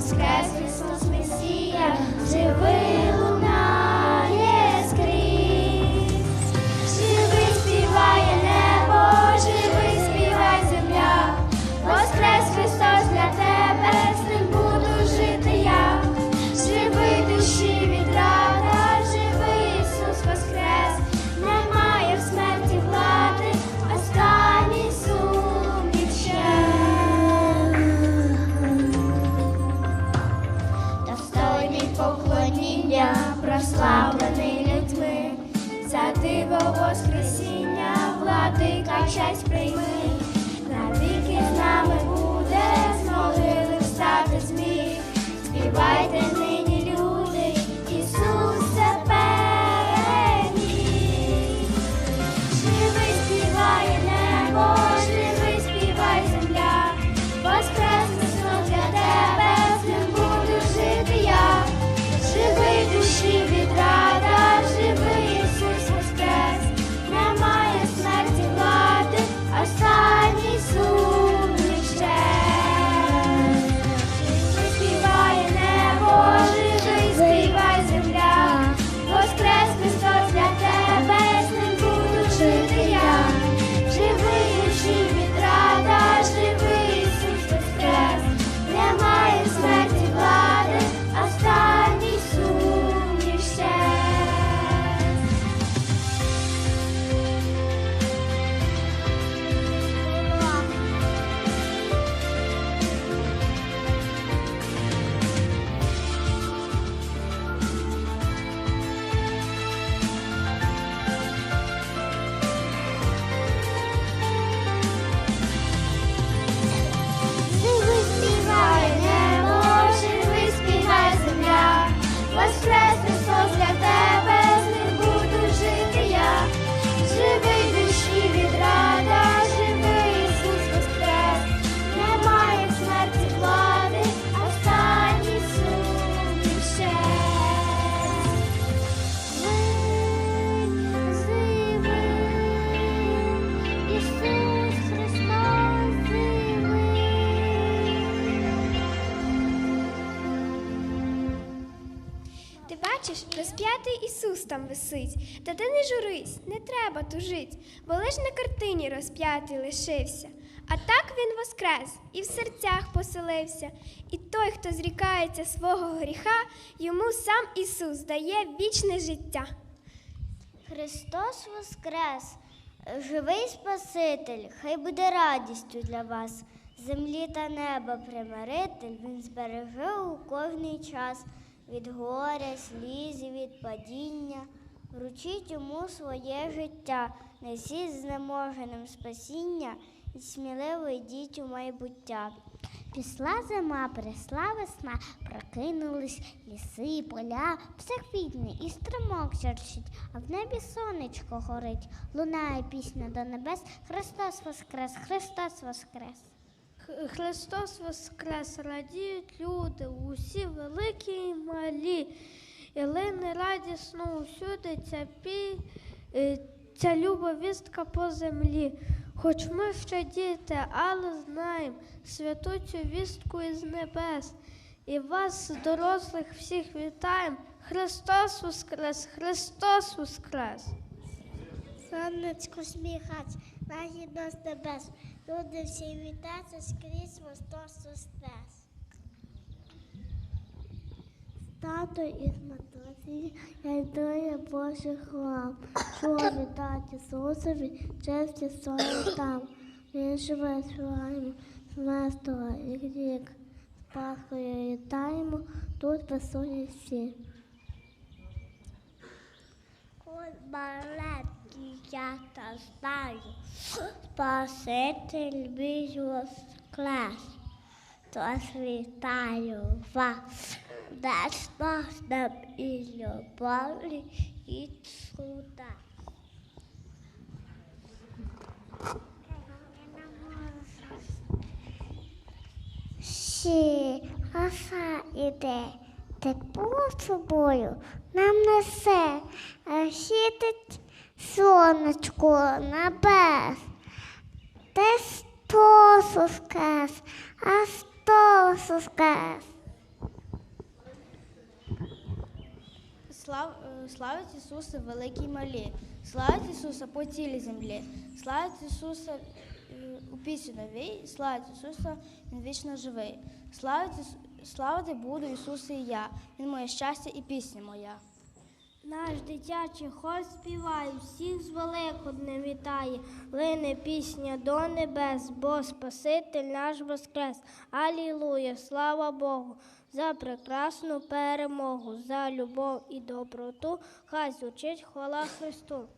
світ, Воскрес Христос Месія, живий Достойний поклоніння, прославлений людьми, за диво Воскресіння, владика честь прийми, навіки з нами буде, з могили встати зміг. Співайте бачиш, розп'ятий Ісус там висить. Та ти не журись, не треба тужить, бо лиш на картині розп'ятий лишився. А так він воскрес і в серцях поселився. І той, хто зрікається свого гріха, йому сам Ісус дає вічне життя. Христос Воскрес, живий Спаситель, хай буде радістю для вас. Землі та неба примиритель, він збереже у кожний час від горя, сліз від падіння. Вручіть йому своє життя, несіть знеможеним спасіння і сміливо йдіть у майбуття. Післа зима, присла весна, прокинулись ліси поля, все квітне і струмок черчить, а в небі сонечко горить, лунає пісня до небес. Христос Воскрес, Христос Воскрес. Христос Воскрес, радіють люди, усі великі і малі. І лине радісно усюди ця, пі, е, ця люба вістка по землі. Хоч ми ще діти, але знаємо святу цю вістку із небес. І вас, дорослих, всіх вітаємо. Христос Воскрес, Христос Воскрес! Сонечко сміхать, лагідно з небес. Люди всі вітаються скрізь Христос Воскрес. Тато із матусі, я йду Божий храм, що вітати Ісусові, честі свої там. Він живе співаємо, з место і рік. З Пасхою вітаємо, тут присутні всі. От маленький я та знаю, Спаситель мій воскрес. Тож вітаю вас, нас нам і любові, і чуда. Ще оса іде, тепло собою нам несе, а світить сонечко небес. Христос воскрес, Христос воскрес. Слав, е, славить Ісуса великі й малі, славить Ісуса по цілій землі, славить Ісуса е, у пісні новій, славить Ісуса, Він вічно живий. Славить, славити буду Ісуса і я, Він моє щастя і пісня моя. Наш дитячий хор співає, всіх з Великоднем вітає, лине пісня до небес, бо Спаситель наш воскрес. Алілуя, слава Богу, за прекрасну перемогу, за любов і доброту, хай звучить хвала Христу.